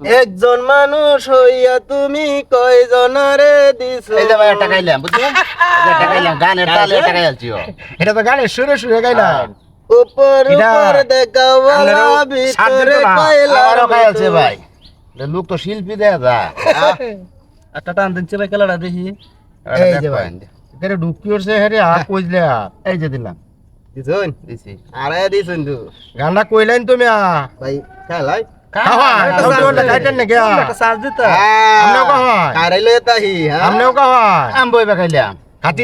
একজন মানুষ হইয়া তুমি কয়জনারে দিছো? এই যে ভাই টাকা ইলাম বুঝছেন? টাকা ইলাম গানের তালে টাকা ইলছি এটা তো গানের সুরে সুরে গাইলাম। উপর উপর দেখাও ভিতরে আমারও খাইছে মতো। ভাই। এ লোক তো শিল্পী দেয়া যা একটা টান দিচ্ছে ভাই খেলাটা দেখি। এই যে ভাই। এখানে ঢুকি উঠছে হেরে আর কইলে। আর এই যে দিলাম। দিছুন? দিছি। আরে দিছুন তো। গানটা কইলেন তুমি আ ভাই খেলাই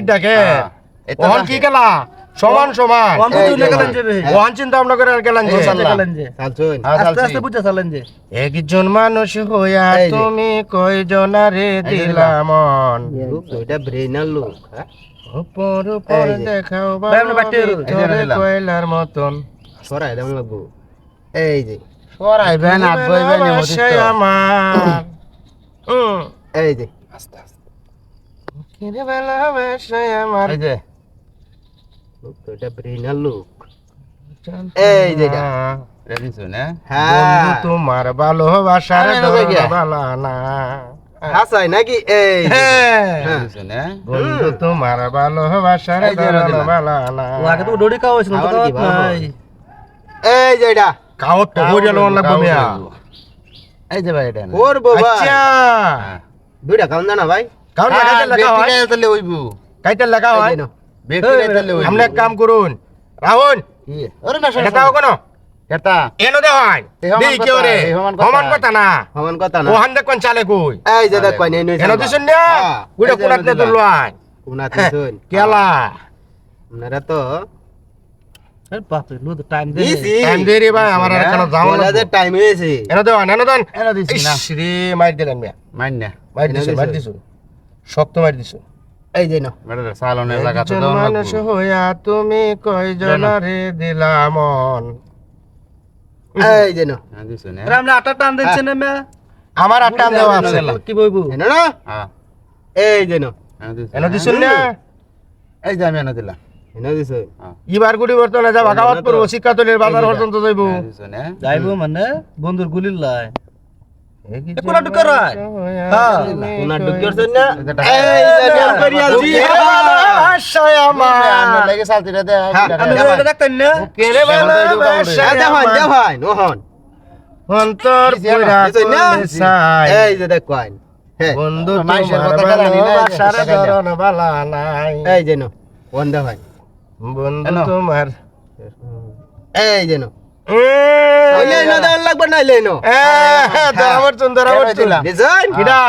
ডাকে। কি খেলা? সমান সমান। ওহন চিন্তা করে আর গেলেন যে। একজন মানুষ হইয়া। তুমি কয়জনারে এই যে দিলাম লোক উপর উপর দেখাও। কয়লার মতন। সরাই দাম লাগবো। এই যে। বইবেন আমার। এই যে। কিরে আমার। এই লোক। এই হ্যাঁ। তোমার ভালোবাসার না। হাসাই নাকি? এই। হ্যাঁ। হ্যাঁ। বন্ধু তোমার ভালোবাসার ভালো না। ও তো ডোডি খাওয়া তো খাওয়ার কি খাওয়া ভালো? নাই এই যে কাউত তো হয়ে গেল অনেক বমিয়া এই যে ভাই এটা না। করব ভাই আচ্ছা। দুইটা কাম জানা ভাই? কাউন লেখা ব্যক্তি হয়। গায়ে তালে হইবো। কাইতে লেখা হয়। যে নাও। ব্যক্তি হইবো। আপনি কাম করুন। রাহুল ওরে না, এটা শোনো, তাও শোনো। এনো দে হয়। দেই কি ওরে? এই কথা। না। সমান কথা না। ওহান দেখুন চালে কই। এই যে দেখ কয়নি নই এনো দিছুন না? হ্যাঁ, নে কেলা? আপনারা তো বাপরে লো তো টাইম দে দিছি টাইম দে রে ভাই আমার আর কেন যাও না টাইম হয়েছে। এনো দে হয় দেন। এনো দিছি না। দিলেন মিয়া। না। শক্ত এই যে সালনের দাও না। হইয়া তুমি মন? এই যে নাও। হ্যাঁ, দিছো না? আরে আটা টান দিচ্ছে না মে আমার আছে। কি বইবো? এনো না হ্যাঁ, এই যে হ্যাঁ, দিছো। না? না এই যে আমি এনে দিলাম। এনো দিছুন ইবার গুড়ি বর্তমানে যা ভাগাবাত করব শিক্ষাতলের বাজার পর্যন্ত যাইব। দিছো না? যাইবো মানে বন্ধুর গুলির লাই কোনা ঢুকে হ্যাঁ কোনা ঢুকিয়েছেন না। এই যে টাকা। এই যে নাও করিয়াছি ভালোবাসায় আমার আমার লাগে সালতিটা দে, আমি। দে। দেখতেন না? কেরে ভালোবাসায় এই দেখান আমার দেখান ওহন অন্তর পুরা দিছুন না? করলে চাই। এই যে দেখ কয়ন বন্ধু মাইশের কথা গেলানি না, ভালোবাসার ধরন বালা নাই। এই দেখান। বন্ধু। তোমার এই যেন লাগবে না লেনো এ, ধরা পড়ছুন, ধরা এনো পড়ছুন। দিলাম। দিছুন কিডা?